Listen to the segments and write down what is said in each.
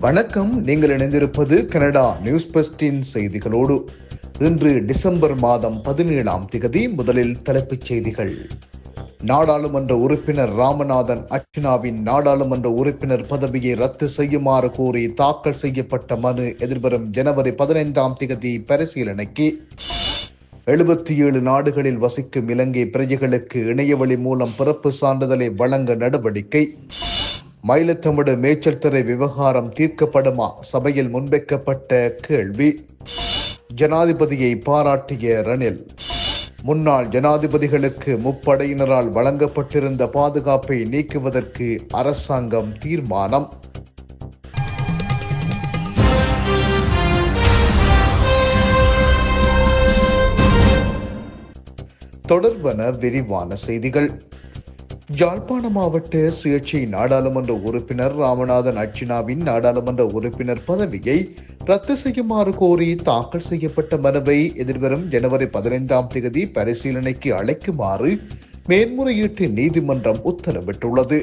வணக்கம். நீங்கள் இணைந்திருப்பது கனடா நியூஸ் பஸ்டின் செய்திகளோடு. இன்று டிசம்பர் மாதம் பதினேழாம் திகதி முதலில் தலைப்புச் செய்திகள். நாடாளுமன்ற உறுப்பினர் ராமநாதன் அர்ச்சனாவின் நாடாளுமன்ற உறுப்பினர் பதவியை ரத்து செய்யுமாறு கோரி தாக்கல் செய்யப்பட்ட மனு எதிர்வரும் ஜனவரி பதினைந்தாம் திகதி பரிசீலனைக்கு. எழுபத்தி ஏழு நாடுகளில் வசிக்கும் இலங்கை பிரஜைகளுக்கு இணையவழி மூலம் பிறப்பு சான்றிதழை வழங்க நடவடிக்கை. மயிலத்தமிடு மேய்ச்சல் துறை விவகாரம் தீர்க்கப்படுமா? சபையில் முன்வைக்கப்பட்ட கேள்வி. ஜனாதிபதியை பாராட்டிய ரணில் முன்னாள் ஜனாதிபதிகளுக்கு முப்படையினரால் வழங்கப்பட்டிருந்த பாதுகாப்பை நீக்குவதற்கு அரசாங்கம் தீர்மானம். தொடர்பன விரிவான செய்திகள். யாழ்ப்பாண மாவட்ட சுயேட்சை நாடாளுமன்ற உறுப்பினர் ராமநாதன் அர்ச்சினாவின் நாடாளுமன்ற உறுப்பினர் பதவியை ரத்து செய்யுமாறு கோரி தாக்கல் செய்யப்பட்ட மனுவை எதிர்வரும் ஜனவரி பதினைந்தாம் தேதி பரிசீலனைக்கு அழைக்குமாறு மேன்முறையீட்டு நீதிமன்றம் உத்தரவிட்டுள்ளது.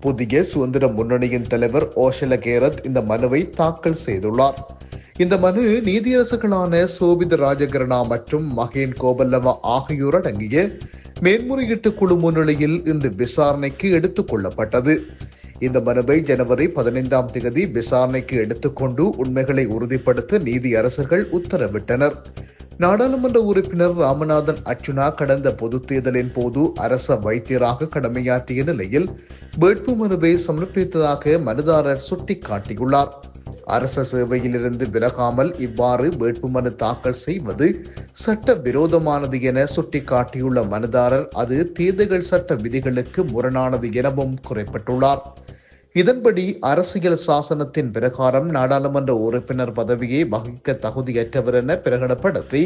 புதிய சுதந்திர முன்னணியின் தலைவர் ஓஷல கேரத் இந்த மனுவை தாக்கல் செய்துள்ளார். இந்த மனு நீதியரசுகளான சோபித ராஜகரணா மற்றும் மகேன் கோபல்லவா ஆகியோர் அடங்கிய மேன்முறையீட்டு குழு முன்னிலையில் இன்று விசாரணைக்கு எடுத்துக் கொள்ளப்பட்டது. இந்த மனுவை ஜனவரி பதினைந்தாம் தேதி விசாரணைக்கு எடுத்துக்கொண்டு உண்மைகளை உறுதிப்படுத்த நீதி அரசர்கள் உத்தரவிட்டனர். நாடாளுமன்ற உறுப்பினர் ராமநாதன் அர்ச்சுனா கடந்த பொதுத் தேர்தலின் போது அரச வைத்தியராக கடமையாற்றிய நிலையில் வேட்பு மனுவை சமர்ப்பித்ததாக மனுதாரர் சுட்டிக்காட்டியுள்ளார். அரச சேவையிலிருந்து விலகாமல் இவ்வாறு வேட்புமனு தாக்கல் செய்வது சட்ட விரோதமானது என சுட்டிக்காட்டியுள்ள மனுதாரர் அது தேர்தல்கள் சட்ட விதிகளுக்கு முரணானது எனவும் குறிப்பிட்டுள்ளார். இதன்படி அரசியல் சாசனத்தின் பிரகாரம் நாடாளுமன்ற உறுப்பினர் பதவியை வகிக்க தகுதியற்றவர் என பிரகடப்படுத்தி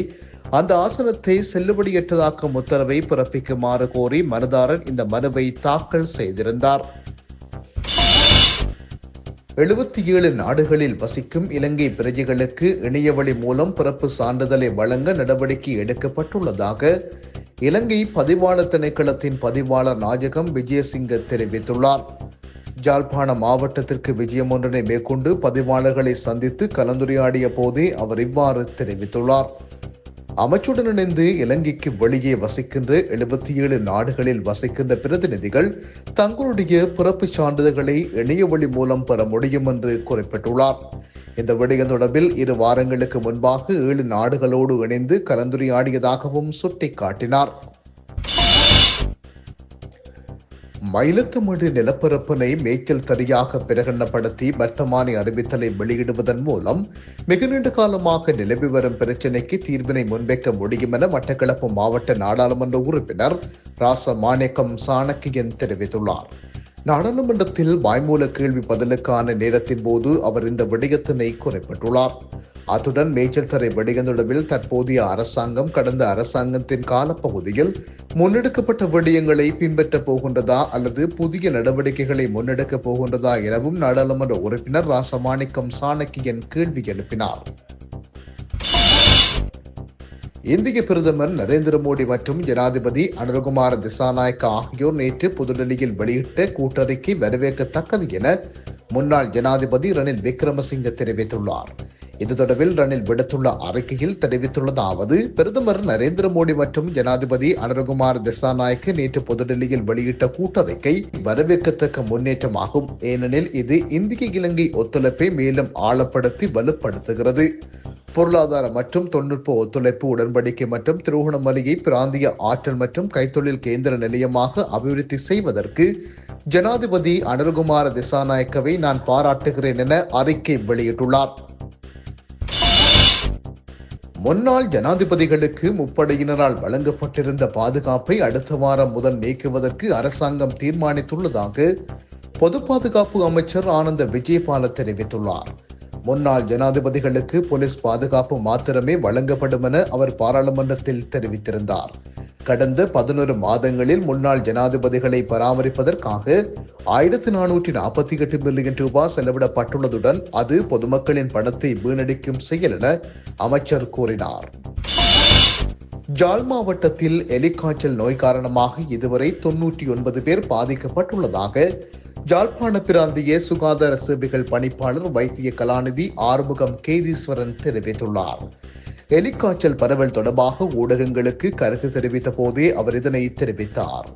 அந்த ஆசனத்தை செல்லுபடியற்றதாக்கும் உத்தரவை பிறப்பிக்குமாறு கோரி மனுதாரர் இந்த மனுவை தாக்கல் செய்திருந்தார். எழுபத்தி ஏழு நாடுகளில் வசிக்கும் இலங்கை பிரஜைகளுக்கு இணையவழி மூலம் பிறப்பு சான்றிதழை வழங்க நடவடிக்கை எடுக்கப்பட்டுள்ளதாக இலங்கை பதிவாளர் திணைக்களத்தின் பதிவாளர் நாயகம் விஜயசிங்க தெரிவித்துள்ளார். ஜாழ்ப்பாண மாவட்டத்திற்கு விஜயம் ஒன்றினை மேற்கொண்டு பதிவாளர்களை சந்தித்து கலந்துரையாடிய போதே அவர் இவ்வாறு தெரிவித்துள்ளார். அமைச்சுடன் இணைந்து இலங்கைக்கு வெளியே வசிக்கின்ற எழுபத்தி ஏழு நாடுகளில் வசிக்கின்ற பிரதிநிதிகள் தங்களுடைய பிறப்பு சான்றிதழ்களை இணையவழி மூலம் பெற முடியும் என்று குறிப்பிட்டுள்ளார். இந்த விடயம் தொடர்பில் இரு வாரங்களுக்கு முன்பாக ஏழு நாடுகளோடு இணைந்து கலந்துரையாடியதாகவும் சுட்டிக்காட்டினார். மயிலத்தமிடு நிலப்பரப்பினை மேய்ச்சல் தரியாக பிரகடனப்படுத்தி வர்த்தமானி அறிவித்தலை வெளியிடுவதன் மூலம் மிக நீண்ட காலமாக நிலவி வரும் பிரச்சினைக்கு தீர்வினை முன்வைக்க முடியும் என மட்டக்களப்பு மாவட்ட நாடாளுமன்ற உறுப்பினர் ராச மாணிக்கம் சாணக்கியன் தெரிவித்துள்ளார். நாடாளுமன்றத்தில் வாய்மூல கேள்வி பதிலுக்கான நேரத்தின் போது அவர் இந்த விடயத்தினை குறிப்பிட்டுள்ளார். அத்துடன் மேய்ச்சல் தரை வெடிகந்தொடர்பில் தற்போதைய அரசாங்கம் கடந்த அரசாங்கத்தின் காலப்பகுதியில் முன்னெடுக்கப்பட்ட விடயங்களை பின்பற்றப் போகின்றதா அல்லது புதிய நடவடிக்கைகளை முன்னெடுக்கப் போகின்றதா எனவும் நாடாளுமன்ற உறுப்பினர் ராசமாணிக்கம் சாணக்கியன் கேள்வி எழுப்பினார். இந்திய பிரதமர் நரேந்திர மோடி மற்றும் ஜனாதிபதி அனுரகுமார திசாநாயக்க ஆகியோர் நேற்று புதுடெல்லியில் வெளியிட்ட கூட்டறிக்கை வரவேற்கத்தக்கது என முன்னாள் ஜனாதிபதி ரணில் விக்ரமசிங்க தெரிவித்துள்ளார். இது தொடர்பில் ரணில் விடுத்துள்ள அறிக்கையில் தெரிவித்துள்ளதாவது பிரதமர் நரேந்திர மோடி மற்றும் ஜனாதிபதி அனுரகுமார் திசாநாயக்க நேற்று புதுடெல்லியில் வெளியிட்ட கூட்டறிக்கை வரவேற்கத்தக்க முன்னேற்றமாகும். ஏனெனில் இது இந்திய இலங்கை ஒத்துழைப்பை மேலும் ஆழப்படுத்தி வலுப்படுத்துகிறது. பொருளாதார மற்றும் தொழில்நுட்ப ஒத்துழைப்பு உடன்படிக்கை மற்றும் திருகோணமலையை பிராந்திய ஆற்றல் மற்றும் கைத்தொழில் கேந்திர நிலையமாக அபிவிருத்தி செய்வதற்கு ஜனாதிபதி அனல்குமார திசாநாயக்கவை நான் பாராட்டுகிறேன் என அறிக்கை வெளியிட்டுள்ளார். முன்னாள் ஜனாதிபதிகளுக்கு முப்படையினரால் வழங்கப்பட்டிருந்த பாதுகாப்பை அடுத்த வாரம் முதல் நீக்குவதற்கு அரசாங்கம் தீர்மானித்துள்ளதாக பொது பாதுகாப்பு அமைச்சர் ஆனந்த விஜயபால தெரிவித்துள்ளார். முன்னாள் ஜனாதிபதிகளுக்கு போலீஸ் பாதுகாப்பு மாத்திரமே வழங்கப்படும் என அவர் பாராளுமன்றத்தில் தெரிவித்திருந்தார். கடந்த பதினொரு மாதங்களில் முன்னாள் ஜனாதிபதிகளை பராமரிப்பதற்காக ஆயிரத்தி நானூற்றி நாற்பத்தி எட்டு மில்லியன் ரூபாய் செலவிடப்பட்டுள்ளதுடன் அது பொதுமக்களின் பணத்தை வீணடிக்கும் செயல் என அமைச்சர் கூறினார். ஜாழ் மாவட்டத்தில் எலிக்காய்ச்சல் நோய் காரணமாக இதுவரை தொன்னூற்றி ஒன்பது பேர் பாதிக்கப்பட்டுள்ளதாக ஜாழ்ப்பாண பிராந்திய சுகாதார சேவைகள் பணிப்பாளர் வைத்திய கலாநிதி ஆறுமுகம் கேதீஸ்வரன் தெரிவித்துள்ளார். எலிக்காய்ச்சல் பரவல் தொடர்பாக ஊடகங்களுக்கு கருத்து தெரிவித்த போதே அவர் இதனை தெரிவித்தார்.